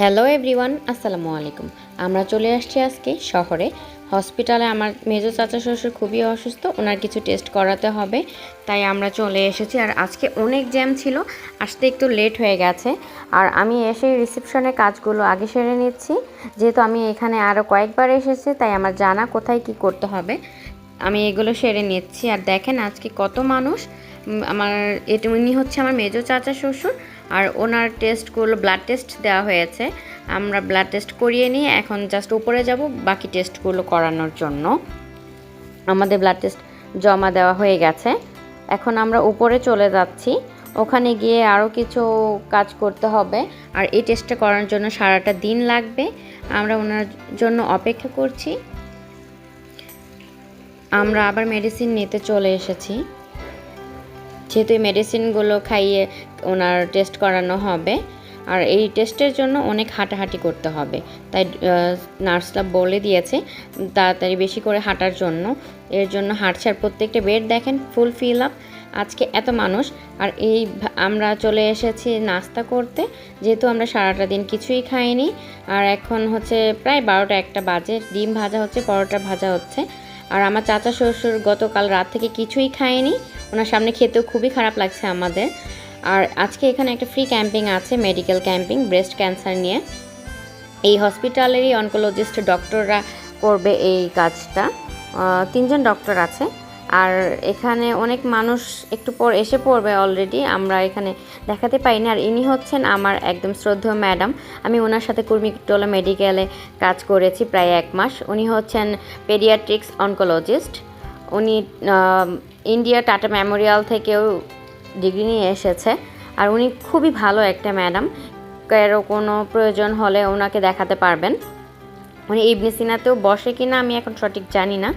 Hello everyone আসসালামু আলাইকুম। আমরা চলে আসছি আজকে শহরে। হসপিটালে আমার মেজো চাচা শ্বশুর খুবই অসুস্থ, ওনার কিছু টেস্ট করাতে হবে। তাই আমরা চলে এসেছি আর আজকে অনেক জ্যাম ছিল, আসতে একটু লেট হয়ে গেছে। আর আমি এসে রিসেপশনে কাজগুলো আগে সেরে নিচ্ছি। যেহেতু আমি এখানে আরও কয়েকবার এসেছি, তাই আমার জানা কোথায় কি করতে হবে। আমি এগুলো সেরে নিচ্ছি। আর দেখেন আজকে কত মানুষ। আমার এটা উনি হচ্ছে আমার মেজো চাচা শ্বশুর, আর ওনার টেস্টগুলো ব্লাড টেস্ট দেওয়া হয়েছে। আমরা ব্লাড টেস্ট করিয়ে নিয়ে এখন জাস্ট উপরে যাব, বাকি টেস্টগুলো করানোর জন্য। আমাদের ব্লাড টেস্ট জমা দেওয়া হয়ে গেছে। এখন আমরা উপরে চলে যাচ্ছি। ওখানে গিয়ে আরও কিছু কাজ করতে হবে। আর এই টেস্টটা করার জন্য সারাটা দিন লাগবে। আমরা ওনার জন্য অপেক্ষা করছি। আমরা আবার মেডিসিন নিতে চলে এসেছি। যেহেতু এই মেডিসিনগুলো খাইয়ে ওনার টেস্ট করানো হবে, আর এই টেস্টের জন্য অনেক হাঁটাহাঁটি করতে হবে। তাই নার্সরা বলে দিয়েছে, তাড়াতাড়ি বেশি করে হাঁটার জন্য। এর জন্য হাঁটছে, আর প্রত্যেকটা বেড দেখেন ফুল ফিল আপ আজকে এত মানুষ, আর এই আমরা চলে এসেছি নাস্তা করতে। যেহেতু আমরা সারাটা দিন কিছুই খাইনি, আর এখন হচ্ছে প্রায় বারোটা একটা বাজে, ডিম ভাজা হচ্ছে, পরোটা ভাজা হচ্ছে। আর আমার চাচা শ্বশুর গতকাল রাত থেকে কিছুই খায়নি ওনার সামনে খেতেও খুবই খারাপ লাগছে আমাদের। আর আজকে এখানে একটা ফ্রি ক্যাম্পিং আছে মেডিকেল ক্যাম্পিং ব্রেস্ট ক্যান্সার নিয়ে। এই হসপিটালেরই অনকোলজিস্ট ডক্টররা করবে এই কাজটা। তিনজন ডক্টর আছে। আর এখানে অনেক মানুষ একটু পর এসে পড়বে অলরেডি আমরা এখানে দেখাতে পাইনি। আর ইনি হচ্ছেন আমার একদম শ্রদ্ধেয় ম্যাডাম আমি ওনার সাথে কুর্মিটোলা মেডিকেলে কাজ করেছি প্রায় এক মাস। উনি হচ্ছেন পেডিয়াট্রিক্স অনকোলজিস্ট উনি ইন্ডিয়া টাটা মেমোরিয়াল থেকেও ডিগ্রি নিয়ে এসেছে। আর উনি খুবই ভালো একটা ম্যাডাম। কারও কোনো প্রয়োজন হলে ওনাকে দেখাতে পারবেন। উনি ইবনে সিনাতেও বসে কি না আমি এখন সঠিক জানি না।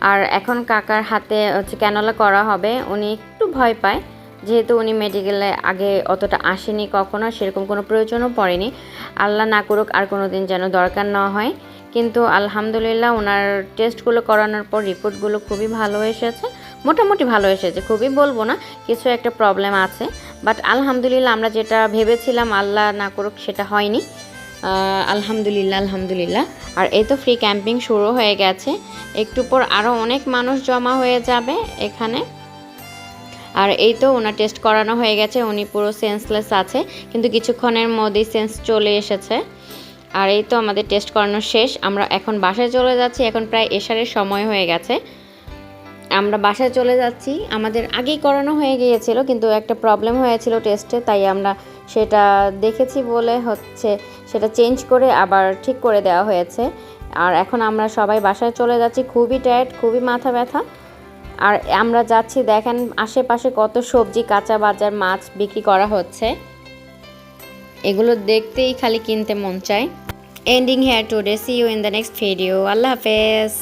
আর এখন কাকার হাতে হচ্ছে ক্যানোলা করা হবে, উনি একটু ভয় পায়। যেহেতু উনি মেডিকেলে আগে অতটা আসেনি কখনো, সেরকম কোনো প্রয়োজনও পড়েনি। আল্লাহ না করুক আর কোনো দিন যেন দরকার না হয়। কিন্তু আলহামদুলিল্লাহ ওনার টেস্টগুলো করানোর পর রিপোর্টগুলো খুবই ভালো এসেছে। মোটামুটি ভালো এসেছে, খুবই বলব না, কিছু একটা প্রবলেম আছে বাট আলহামদুলিল্লাহ আমরা যেটা ভেবেছিলাম আল্লাহ না করুক সেটা হয়নি। আলহামদুলিল্লাহ আলহামদুলিল্লাহ। আর এই তো ফ্রি ক্যাম্পিং শুরু হয়ে গেছে, একটু পর আরও অনেক মানুষ জমা হয়ে যাবে এখানে। আর এই তো ওনার টেস্ট করানো হয়ে গেছে, উনি পুরো সেন্সলেস আছে, কিন্তু কিছুক্ষণের মধ্যেই সেন্স চলে এসেছে। আর এই তো আমাদের টেস্ট করানো শেষ, আমরা এখন বাসায় চলে যাচ্ছি, এখন প্রায় এশারের সময় হয়ে গেছে। আমরা বাসায় চলে যাচ্ছি। আমাদের আগেই করানো হয়ে গিয়েছিল, কিন্তু একটা প্রবলেম হয়েছিল টেস্টে তাই আমরা সেটা দেখেছি বলে হচ্ছে সেটা চেঞ্জ করে আবার ঠিক করে দেওয়া হয়েছে। আর এখন আমরা সবাই বাসায় চলে যাচ্ছি, খুবই টায়ার্ড খুবই মাথা ব্যথা। আর আমরা যাচ্ছি, দেখেন আশেপাশে কত সবজি, কাঁচা বাজার, মাছ বিক্রি করা হচ্ছে। এগুলো দেখতেই খালি কিনতে মন চায়। Ending here today see you in the next video আল্লাহ হাফেজ।